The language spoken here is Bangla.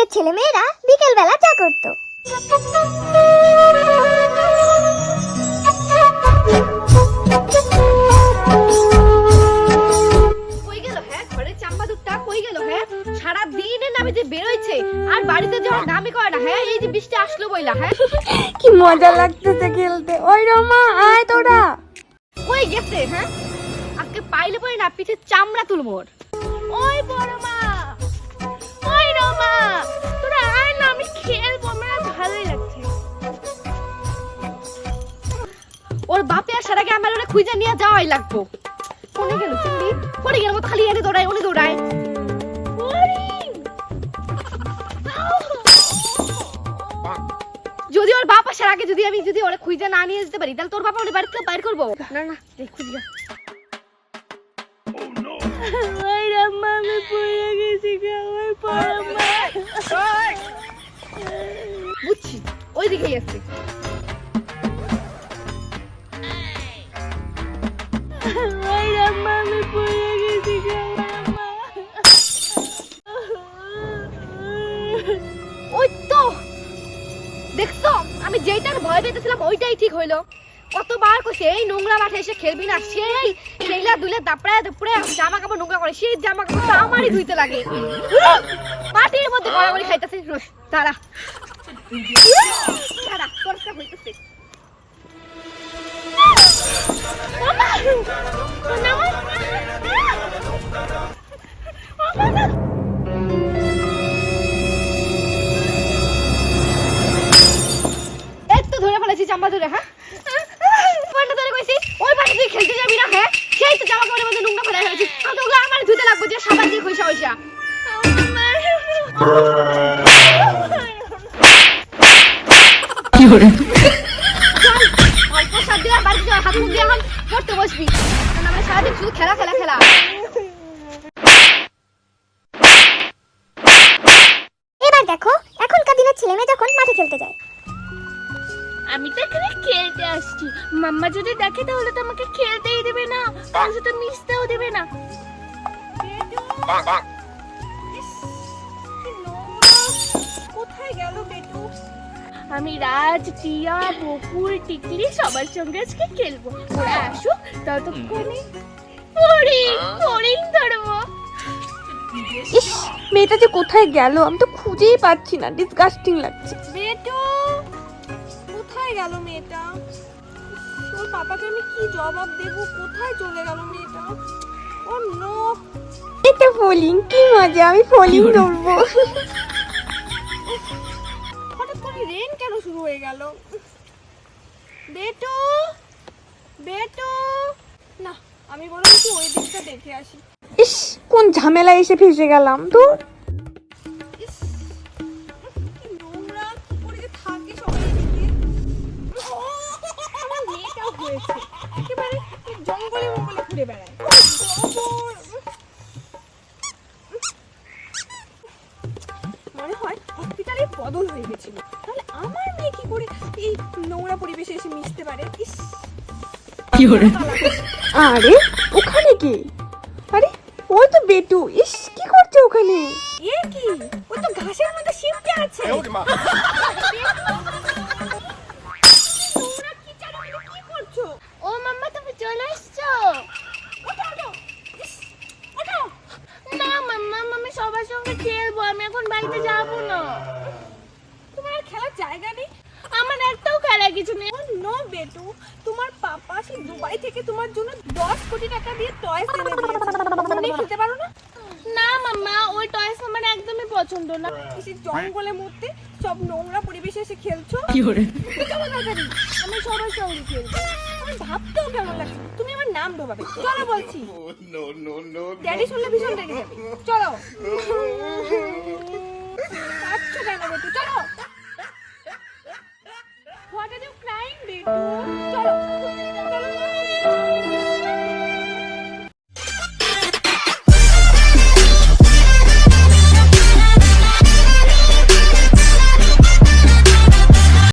আজকের ছেলে মেয়েরা বিকেল বেলা চা করতো হ্যাঁ? হ্যাঁ? সারা দিনের নামে যে বেরোইছে আর বাড়িতে যাওয়ার নামই করে না হ্যাঁ? এই যে বৃষ্টি আসলো বইলা হ্যাঁ? কি মজা লাগতেছে খেলতে। ওই রমা আয় তোরা। কই গেছে হ্যাঁ? আজকে পাইলে পরে না পিঠে চামড়া তুলবো ওর। ওই বড় মা। খুঁজে নিয়ে যাওয়াই লাগবো। কোনে গেল চিন্দি পড়ে গেল মতো খালি এনে দৌড়ায় উনি দৌড়ায়। যদি ওর বাপ আসার আগে যদি আমি যদি ওরা খুঁজে না নিয়ে যেতে পারি তাহলে তোর বাবা ওরে বাড়িতে বাইর করব। না না খুঁজি। বুঝছি ওই দিকেই আছে। ওই তো। দেখছ, আমি যেইটার ভয় পেতেছিলাম, ওইটাই ঠিক হইল। কতবার কইছে, এই নোংরা মাঠে এসে খেলবি না, সেই সেইলা দুলে দাপড়ায় দুপুরে জামা কাপড় নোংরা করে, সেই জামা কাপড় আমারই ধুইতে লাগে। মাটির মধ্যে গড়াগড়ি খাইতেছে তারা অল্প সাত আর বাড়িতে যাওয়ার হাত মুখ দিয়ে এখন পড়তে বসবি কারণ আমরা সারাদিন শুধু খেলা খেলা খেলা এবার দেখো এখনকার দিনের ছেলে মেয়ে যখন মাঠে খেলতে যায়। আমি তো এখানে খেলতে আসছি। মাম্মা যদি দেখে তাহলে তো আমাকে খেলতেই দেবে না। তার সাথে মিশতেও দেবে না। কোথায় গেল বেটু আমি রাজ টিয়া বকুল টিকলি সবার সঙ্গে আজকে খেলব। ওরা আসুক ততক্ষণে ফড়িং ফড়িং ধরবো। ইস মেয়েটা যে কোথায় গেল? আমি তো খুঁজেই পাচ্ছি না। ডিসগাস্টিং লাগছে। বেটু কোথায় গেল মেয়েটা? ওর পাপাকে আমি কি জবাব দেব? কোথায় চলে গেল মেয়েটা? ও নো এটা ফলিং কি মজা আমি ফলিং ধরবো। শুরু হয়ে গেল। বেটু বেটু। না আমি বরং একটু ওই দিকটা দেখে আসি। ইস কোন ঝামেলা এসে ফেসে গেলাম তো? কি কি একেবারে জঙ্গলে মঙ্গলে ঘুরে বেড়ায়। মনে হয় হসপিটালে বদল হয়ে গেছিল। আমার মেয়ে কি করে এই নোংরা পরিবেশে এসে মিশতে পারে? ইস। আরে ওখানে কে? আরে ওই তো বেটু ইস কি করছে ওখানে? এ কি? ও তো ঘাসের মধ্যে শিপটে আছে। নোংরা কি চারিদিকে কি করছ ও মাম্মা তুমি চলে এসছো? না মাম্মা আমি সবার সঙ্গে খেলব আমি এখন বাড়িতে যাব না তোমার আর খেলার জায়গা নেই আমার একটাও খেলা কিছু নেই। নো বেটু। তোমার পাপা সেই দুবাই থেকে তোমার জন্য দশ কোটি টাকা দিয়ে টয়স এনে দিয়েছে। তুমি খেলতে পারো না? না মাম্মা ওই টয়স আমার একদমই পছন্দ না। সেই জঙ্গলের মধ্যে সব নোংরা পরিবেশে এসে খেলছো? চলো তাড়াতাড়ি আমি সবার সঙ্গে খেলব। আমার ভাবতেও কেমন লাগছে? তুমি আমার নাম ডোবাবে। চলো বলছি। ড্যাডি শুনলে ভীষণ রেগে যাবে। চলো।